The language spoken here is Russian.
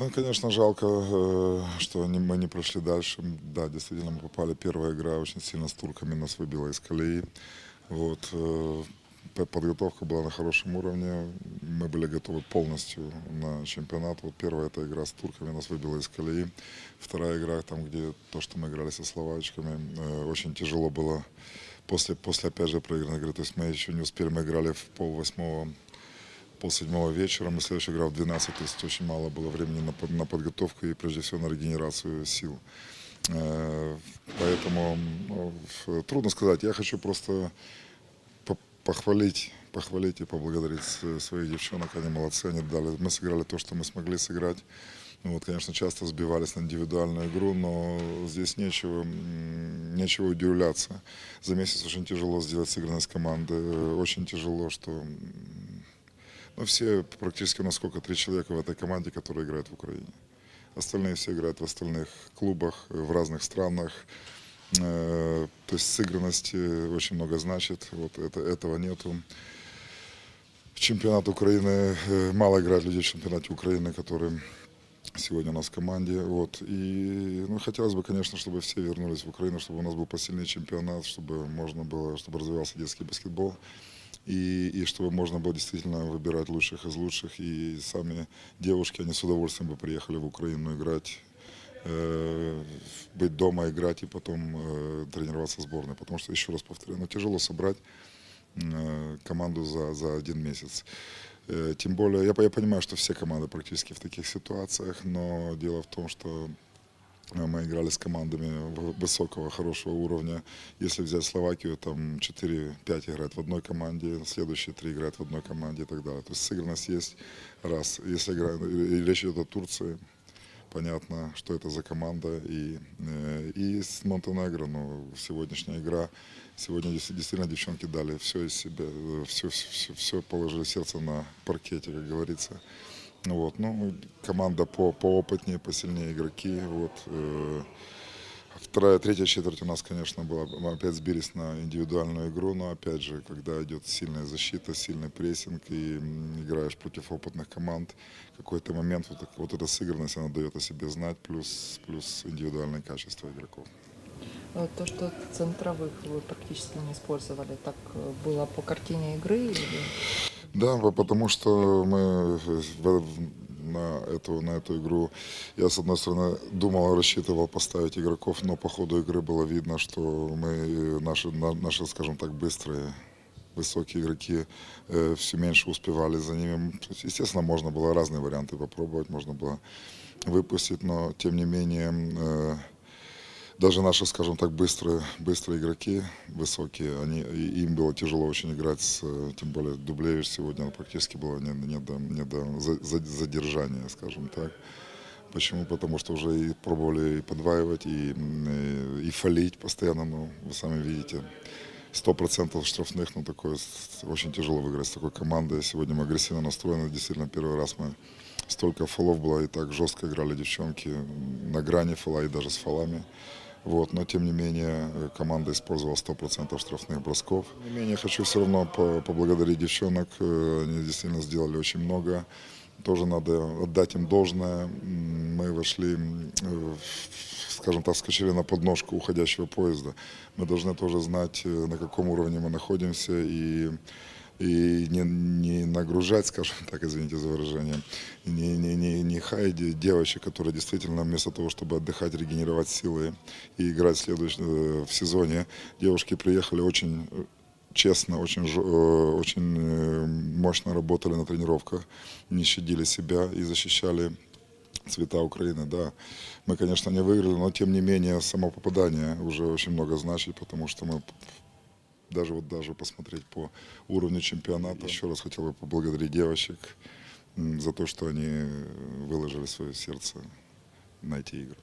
Ну, конечно, жалко, э, что мы не прошли дальше. Да, действительно, мы попали. Первая игра очень сильно с турками нас выбила из колеи. Вот. э, Подготовка была на хорошем уровне. Мы были готовы полностью на чемпионат. Вот первая эта игра с турками нас выбила из колеи. Вторая игра, там, где то, что мы играли со словачками, э, очень тяжело было после, после опять же, проигранной игры. То есть мы еще не успели, мы играли в пол восьмого пол седьмого вечера, мы следующая игра в 12, то есть очень мало было времени на, на подготовку и прежде всего на регенерацию сил. Э, Поэтому трудно сказать. Я хочу просто по- похвалить, похвалить и поблагодарить своих девчонок. Они молодцы, они дали. Мы сыграли то, что мы смогли сыграть. Ну Вот, конечно, часто сбивались на индивидуальную игру, но здесь нечего, нечего удивляться. За месяц очень тяжело сделать сыгранность команды. Э, Очень тяжело, что ну, все, практически у нас сколько, три человека в этой команде, которые играют в Украине. Остальные все играют в остальных клубах, э, в разных странах. Э, То есть сыгранность э, очень много значит. Вот это, этого нету. Чемпионат Украины, э, мало играют людей в чемпионате Украины, которые сегодня у нас в команде. Вот. И ну, хотелось бы, конечно, чтобы все вернулись в Украину, чтобы у нас был посильный чемпионат, чтобы можно было, чтобы развивался детский баскетбол. И, и чтобы можно было действительно выбирать лучших из лучших. И сами девушки, они с удовольствием бы приехали в Украину играть, э, быть дома, играть и потом э, тренироваться в сборной. Потому что, еще раз повторяю, ну, тяжело собрать э, команду за, за один месяц. Э, Тем более, я, я понимаю, что все команды практически в таких ситуациях, но дело в том, что мы играли с командами высокого, хорошего уровня. Если взять Словакию, там 4-5 играют в одной команде, следующие три играют в одной команде и так далее. То есть сыгранность есть раз. Если игра, и речь идет о Турции, понятно, что это за команда. И, э, и с Монтенегро, ну, сегодняшняя игра, сегодня действительно девчонки дали все из себя, все, все, все положили сердце на паркете, как говорится. Вот, ну, команда по, поопытнее, посильнее игроки. Вот, э, Вторая, третья четверть у нас, конечно, была. Мы опять сбились на индивидуальную игру, но опять же, когда идет сильная защита, сильный прессинг и играешь против опытных команд, какой-то момент вот, вот эта сыгранность, она дает о себе знать, плюс, плюс индивидуальное качество игроков. Э, То, что центровых вы практически не использовали, так э, было по картине игры? Или... Да, по- потому что мы на эту, на эту игру, я, с одной стороны, думал, рассчитывал поставить игроков, но по ходу игры было видно, что мы, наши, на- наши скажем так, быстрые, высокие игроки э, все меньше успевали за ними. Естественно, можно было разные варианты попробовать, можно было выпустить, но, тем не менее, э, даже наши, скажем так, быстрые, быстрые игроки, высокие, они, и- им было тяжело очень играть, с, тем более Дублевич сегодня практически было не, не до, не до за- за- задержания, скажем так. Почему? Потому что уже и пробовали и подваивать, и, м, э, и фалить постоянно, ну, вы сами видите. Сто процентов штрафных, ну, такое очень тяжело выиграть с такой командой. Сегодня мы агрессивно настроены, действительно, первый раз мы столько фолов было, и так жестко играли девчонки на грани фола и даже с фолами. Вот, но тем не менее э, команда использовала 100% штрафных бросков. Тем не менее, хочу все равно по- поблагодарить девчонок. э, Они действительно сделали очень много. Тоже надо отдать им должное. Мы вошли, скажем так, скачали на подножку уходящего поезда. Мы должны тоже знать, э, на каком уровне мы находимся и и не, не нагружать, скажем так, извините за выражение, не, не, не, не хаять девочек, которые действительно вместо того, чтобы отдыхать, регенерировать силы и играть в, э, в сезоне, девушки приехали очень э, честно, очень, э, очень мощно работали на тренировках, не щадили себя и защищали цвета Украины, да. Мы, конечно, не выиграли, но тем не менее само попадание уже очень много значит, потому что мы даже вот даже посмотреть по уровню чемпионата. Еще раз хотел бы поблагодарить девочек за то, что они выложили свое сердце на эти игры.